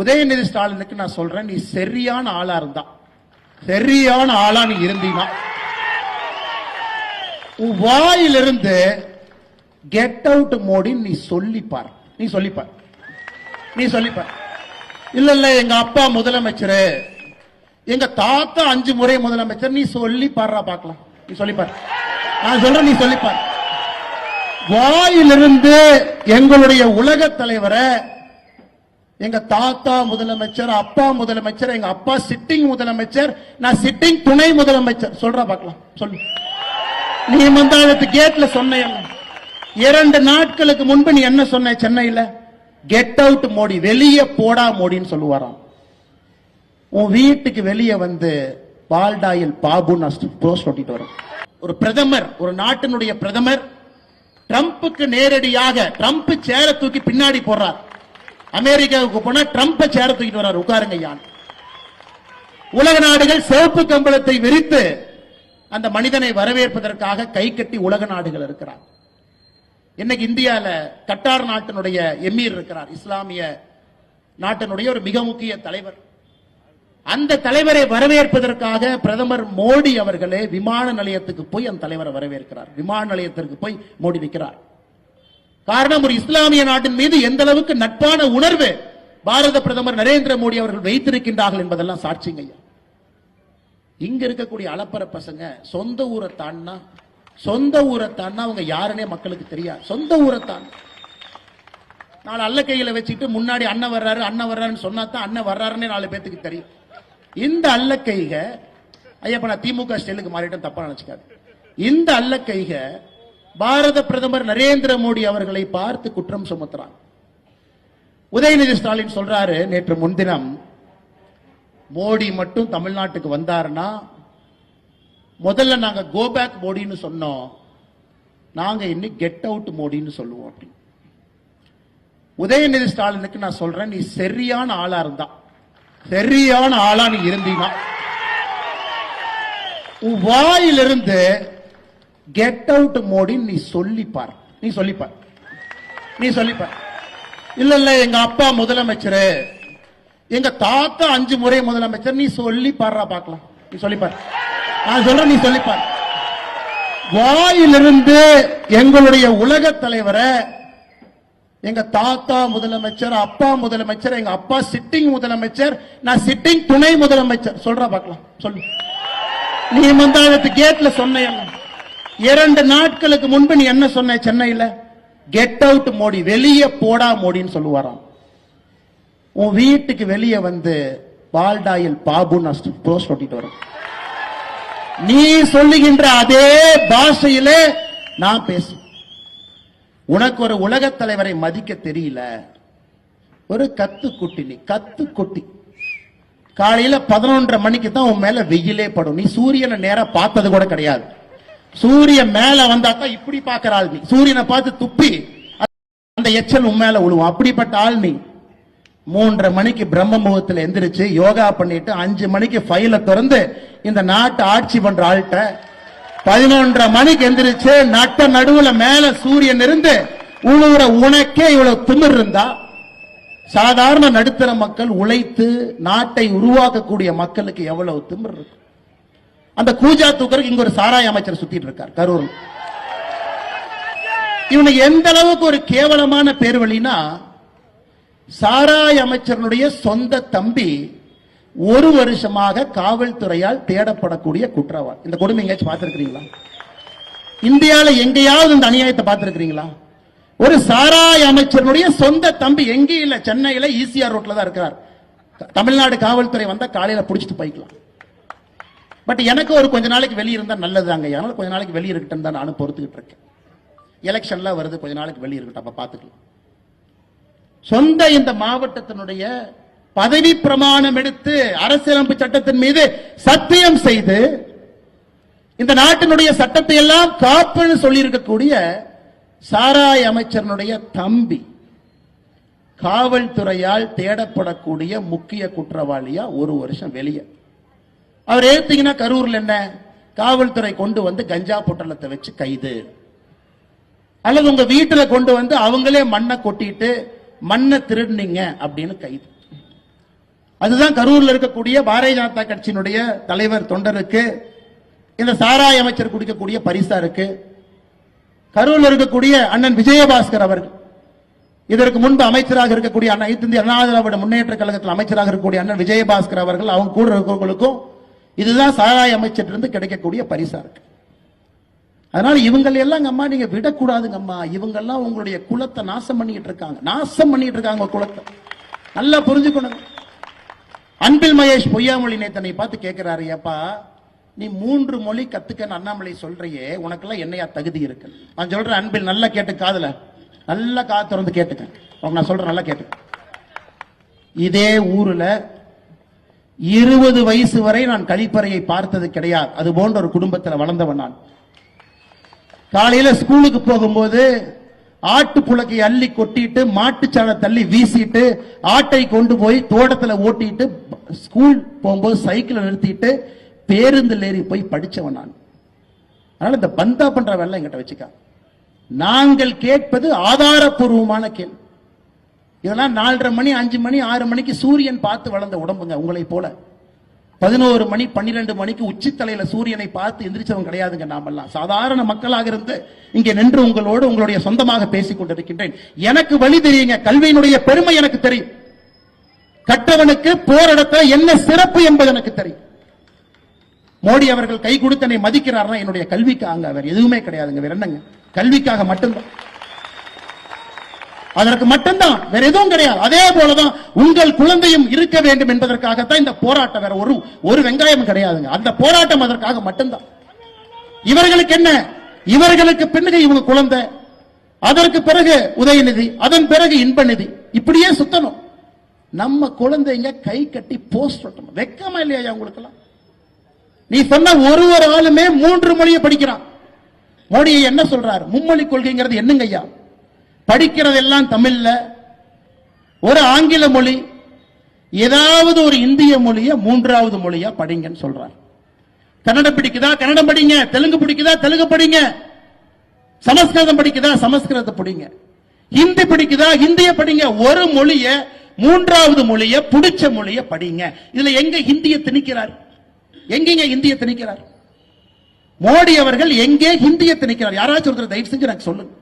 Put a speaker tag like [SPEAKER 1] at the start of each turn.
[SPEAKER 1] உதயநிதி ஸ்டாலினுக்கு நான் சொல்றேன் நீ சரியான ஆளா இருந்தா. சரியான ஆளா நீ இருந்தீனா. உன் வாயிலிருந்து கெட் அவுட் மோடி நீ சொல்லிப்பார். நீ சொல்லிப்பார். நீ சொல்லிப்பார். இல்ல இல்ல எங்க அப்பா முதலமைச்சர் எங்க தாத்தா அஞ்சு முறை முதலமைச்சர் நீ சொல்லி பாடுறா பார்க்கலாம். நீ சொல்லிப்பார். நான் சொல்றேன் நீ சொல்லிப்பார். வாயிலிருந்து எங்களுடைய உலக தலைவரை எங்க தாத்தா முதலமைச்சர் அப்பா முதலமைச்சர் எங்க அப்பா சிட்டிங் முதலமைச்சர் நான் சிட்டிங் துணை முதலமைச்சர். சொல்றா பார்க்கலாம். சொல்லு. நீ மந்தாளத்து கேட்ல சொன்ன இரண்டு நாட்களுக்கு முன்பு நீ என்ன சொன்ன சென்னையில? கெட் அவுட் மோடி வெளியே போடா மோடின்னு சொல்லுவாராம். உன் வீட்டுக்கு வெளியே வந்து பால்டாயில் பாபு போஸ்ட் ஒட்டிட்டு வரும் ஒரு பிரதமர் ஒரு நாட்டினுடைய பிரதமர் ட்ரம்ப்புக்கு நேரடியாக ட்ரம்ப் சேர தூக்கி பின்னாடி போடுறார். அமெரிக்காவுக்கு போனா ட்ரம்ப் சேர தூக்கிட்டு வர்றார். உட்காருங்க யான் உலக நாடுகள் சிவப்பு கம்பளத்தை விரித்து அந்த மனிதனை வரவேற்பதற்காக கை கட்டி உலக நாடுகள் இருக்கிறார். இன்னைக்கு இந்தியாவில் கட்டார் நாட்டினுடைய எமீர் இருக்கிறார். இஸ்லாமிய நாட்டினுடைய ஒரு மிக முக்கிய தலைவர். அந்த தலைவரை வரவேற்பதற்காக பிரதமர் மோடி அவர்களே விமான நிலையத்துக்கு போய் அந்த தலைவரை வரவேற்கிறார். விமான நிலையத்திற்கு போய் மோடி நிற்கிறார் காரணம் ஒரு இஸ்லாமிய நாட்டின் மீது எந்த அளவுக்கு நட்பான உணர்வு பாரத பிரதமர் நரேந்திர மோடி அவர்கள் வைத்திருக்கின்றார்கள் என்பதெல்லாம் சாட்சிங்க ஐயா. இங்க இருக்கக்கூடிய அலப்பற பசங்க சொந்த ஊரை தாண்டா சொந்த ஊரை தாண்டா அவங்க யாருன்னே மக்களுக்கு தெரியாது. சொந்த ஊரை தான் நாலு அல்ல கையில வச்சுட்டு முன்னாடி அண்ணன் வர்றாரு அண்ணன் வர்றாருன்னு சொன்னா தான் அண்ணன் வர்றாருன்னே நாலு பேத்துக்கு தெரியும். இந்த அல்ல கைக ஐயப்ப நான் திமுக ஸ்டைலுக்கு மாறிட்டேன் தப்பா நினைச்சுக்காது இந்த அல்ல கைக பாரத பிரதமர் நரேந்திர மோடி அவர்களை பார்த்து குற்றம் சுமத்துறாங்க. உதயநிதி ஸ்டாலின் சொல்றாரு நேற்று முன்தினம் மோடி மட்டும் தமிழ்நாட்டுக்கு வந்தாருன்னா முதல்ல நாங்க கோபேக் மோடின்னு சொன்னோம். நாங்க இன்னும் கெட் அவுட் மோடின்னு சொல்லுவோம் அப்படி. உதயநிதி ஸ்டாலினுக்கு நான் சொல்றேன் நீ சரியான ஆளா இருந்தா. சரியான ஆளா நீ இருந்தீனா வாயிலிருந்து கெட் அவுட் மோடின்னு நீ சொல்லிப்பார். நீ சொல்லிப்பார். நீ சொல்லிப்பார். இல்ல இல்ல எங்க அப்பா முதலமைச்சர். எங்க தாத்தா அஞ்சு முறை முதலமைச்சர். நீ சொல்லி பாடுறா பார்க்கலாம். நீ சொல்லிப்பார். நான் சொல்றேன் நீ சொல்லிப்பார். வாயிலிருந்து எங்களுடைய உலக தலைவரை எங்க தாத்தா முதலமைச்சர் அப்பா முதலமைச்சர் எங்க அப்பா சிட்டிங் முதலமைச்சர் நான் சிட்டிங் துணை முதலமைச்சர். சொல்றா பார்க்கலாம். சொல்லு. நீ மந்தாளத்து கேட்ல சொன்ன இரண்டு நாட்களுக்கு முன்பு நீ என்ன சொன்ன சென்னையில? Get out Modi. வெளியே போடா மோடின்னு சொல்லுவாராம். உன் வீட்டுக்கு வெளியே வந்து பால்டாயில் பாபு போஸ்ட் ஒட்டிட்டு வரும். நீ சொல்லுகின்ற அதே பாஷையிலே நான் பேசுவேன் உனக்கு ஒரு உலகத் தலைவரை மதிக்க தெரியல. ஒரு கத்து குட்டி நீ கத்து குட்டி காலையில பதினொன்றரை மணிக்கு தான் உன் மேல வெயிலே படும். நீ சூரியனை நேரா பார்த்தது கூட கிடையாது. சூரியன் மேல வந்தாக்கா இப்படி பாக்குற ஆள் நீ. சூரியனை பார்த்து துப்பி அந்த எச்சல் உண்மையில விழுவும் அப்படிப்பட்ட ஆள் நீ. மூன்றரை மணிக்கு பிரம்ம முகத்துல எந்திரிச்சு யோகா பண்ணிட்டு அஞ்சு மணிக்கு ஃபைல திறந்து இந்த நாட்டை ஆட்சி பண்ற ஆள்கிட்ட பதினொன்றரை மணிக்கு எந்திரிச்சு நட்ட நடுவுல மேல சூரியன் இருந்து உழுவுற உனக்கே இவ்வளவு திமிர் இருந்தா சாதாரண நடுத்தர மக்கள் உழைத்து நாட்டை உருவாக்கக்கூடிய மக்களுக்கு எவ்வளவு திமிர் இருக்கும்? அந்த கூஜா தூக்கருக்கு இங்க ஒரு சாராய அமைச்சர் சுத்திட்டு இருக்கார் கரூர் இவனை எந்த அளவுக்கு ஒரு கேவலமான பேர் வழினா சாராய அமைச்சருடைய சொந்த தம்பி ஒரு வருஷமாக காவல்துறையால் தேடப்படக்கூடிய குற்றவாளி. இந்த கொடுமை எங்கேயாச்சும் பார்த்திருக்கிறீங்களா? இந்தியால எங்கேயாவது இந்த அநியாயத்தை பார்த்திருக்கிறீங்களா? ஒரு சாராய அமைச்சருடைய சொந்த தம்பி எங்கேயும் இல்லை சென்னையில ஈசிஆர் ரோட்ல தான் இருக்கிறார். தமிழ்நாடு காவல்துறை வந்தா காலையில புடிச்சிட்டு போய்க்கலாம். பட் எனக்கு ஒரு கொஞ்ச நாளைக்கு வெளியே இருந்தால் நல்லது அங்கே. அதனால கொஞ்ச நாளைக்கு வெளியே இருக்கட்டும் தான் நானும் பொறுத்துக்கிட்டு இருக்கேன். எலெக்ஷன்லாம் வருது கொஞ்ச நாளைக்கு வெளியே இருக்கட்டும். அப்போ பார்த்துக்கலாம் சொந்த இந்த மாவட்டத்தினுடைய பதவி பிரமாணம் எடுத்து அரசியலமைப்பு சட்டத்தின் மீது சத்தியம் செய்து இந்த நாட்டினுடைய சட்டத்தை எல்லாம் காப்புன்னு சொல்லியிருக்கக்கூடிய சாராய் சாராய அமைச்சரனுடைய தம்பி காவல்துறையால் தேடப்படக்கூடிய முக்கிய குற்றவாளியா ஒரு வருஷம் வெளியே. அவர் ஏத்தீங்கன்னா கரூர்ல என்ன? காவல்துறை கொண்டு வந்து கஞ்சா பொட்டலத்தை வச்சு கைது. அல்லது உங்க வீட்டுல கொண்டு வந்து அவங்களே மண்ணை கொட்டிட்டு மண்ணை திருடுனீங்க அப்படின்னு கைது. அதுதான் கரூர்ல இருக்கக்கூடிய பாரதிய ஜனதா கட்சியினுடைய தலைவர் தொண்டருக்கு இந்த சாராய அமைச்சர் குடிக்கக்கூடிய பரிசா இருக்கு கரூர்ல இருக்கக்கூடிய அண்ணன் விஜயபாஸ்கர் அவர்கள் இதற்கு முன்பு அமைச்சராக இருக்கக்கூடிய அண்ணா இந்திய இந்திய அண்ணா திராவிட முன்னேற்ற கழகத்தில் அமைச்சராக இருக்கக்கூடிய அண்ணன் விஜயபாஸ்கர் அவர்கள் அவங்க கூட இருக்கிறவங்களுக்கும் இதுதான் சாராய அமைச்சரிலிருந்து கிடைக்கக்கூடிய பரிசா இருக்கு. அதனால இவங்களை எல்லாம் அம்மா நீங்க விடக்கூடாதுங்க அம்மா இவங்க எல்லாம் உங்களுடைய குலத்தை நாசம் பண்ணிட்டு இருக்காங்க. நாசம் பண்ணிட்டு இருக்காங்க குலத்தை. நல்லா புரிஞ்சுக்கணும். அன்பில் மகேஷ் பொய்யாமொழி நேத்தனை பார்த்து கேட்கிறாரு ஏப்பா நீ மூன்று மொழி கத்துக்கன்னு அண்ணாமலை சொல்றியே உனக்கெல்லாம் என்னையா தகுதி இருக்கு? நான் சொல்றேன் அன்பில் நல்லா கேட்டு காதல. நல்லா காது திறந்து கேட்டுக்க. உனக்கு நான் சொல்றேன் நல்லா கேட்டுக்க. இதே ஊர்ல இருபது வயசு வரை நான் கழிப்பறையை பார்த்தது கிடையாது. அது போன்ற ஒரு குடும்பத்தில் வளர்ந்தவன் நான். காலையில ஸ்கூலுக்கு போகும்போது ஆட்டு புழக்கை அள்ளி கொட்டிட்டு மாட்டுச்சாண தள்ளி வீசிட்டு ஆட்டை கொண்டு போய் தோட்டத்தில் ஓட்டிட்டு ஸ்கூல் போகும்போது சைக்கிளை நிறுத்திட்டு பேருந்தில் ஏறி போய் படித்தவன் நான். அதனால இந்த பந்தா பண்ற வேலை என்கிட்ட வச்சுக்க. நாங்கள் கேட்பது ஆதாரப்பூர்வமான கேள்வி. இதெல்லாம் நாலரை மணி அஞ்சு மணி ஆறு மணிக்கு சூரியன் பார்த்து வளர்ந்த உடம்புங்க உங்களை போல. பதினோரு மணி பன்னிரெண்டு மணிக்கு உச்சித்தலையில சூரியனை பார்த்து எந்திரிச்சவன் கிடையாதுங்க நாமெல்லாம். சாதாரண மக்களாக இருந்து இங்கே நின்று உங்களோடு உங்களுடைய சொந்தமாக பேசிக் கொண்டிருக்கின்றேன். எனக்கு வழி தெரியுங்க. கல்வியினுடைய பெருமை எனக்கு தெரியும். கட்டவனுக்கு போரிடத்துல என்ன சிறப்பு என்பது எனக்கு தெரியும். மோடி அவர்கள் கை கொடுத்து என்னை மதிக்கிறார்னா என்னுடைய கல்விக்காக அவர் எதுவுமே கிடையாதுங்க. வேற என்னங்க? கல்விக்காக மட்டும்தான். அதற்கு மட்டும்தான் வேற எதுவும் கிடையாது. அதே போலதான் உங்கள் குழந்தையும் இருக்க வேண்டும் என்பதற்காகத்தான் இந்த போராட்டம் வேற ஒரு ஒரு வெங்காயம் கிடையாதுங்க. அந்த போராட்டம் அதற்காக மட்டும்தான். இவர்களுக்கு என்ன? இவர்களுக்கு பின்னுக்கு இவங்க குழந்தை. அதற்கு பிறகு உதயநிதி அதன் பிறகு இன்பநிதி. இப்படியே சுத்தணும். நம்ம குழந்தைங்க கை கட்டி போஸ்ட் ஒட்டணும் வெக்கமா இல்லையா உங்களுக்கெல்லாம்? நீ சொன்ன ஒரு ஒரு ஆளுமே மூன்று மொழியை படிக்கிறான். மோடியை என்ன சொல்றாரு? மும்மொழி கொள்கைங்கிறது என்னங்க ஐயா? படிக்கிறதெல்லாம் தமிழ்ல. ஒரு ஆங்கில மொழி ஏதாவது ஒரு இந்திய மொழிய மூன்றாவது மொழியா படிங்கன்னு சொல்றார். கன்னடம் பிடிக்குதா? கன்னடம் படிங்க. தெலுங்கு பிடிக்குதா? தெலுங்கு படிங்க. சமஸ்கிருதம் படிக்குதா? சமஸ்கிருதத்தை படிங்க. ஹிந்தி பிடிக்குதா? ஹிந்திய படிங்க. ஒரு மொழிய மூன்றாவது மொழிய பிடிச்ச மொழிய படிங்க. இதுல எங்க ஹிந்திய திணிக்கிறார்? எங்கெங்க ஹிந்திய திணிக்கிறார்? மோடி அவர்கள் எங்கே ஹிந்திய திணிக்கிறார்? யாராச்சும் ஒருத்தர் தயவு செஞ்சு எனக்கு சொல்லுங்க.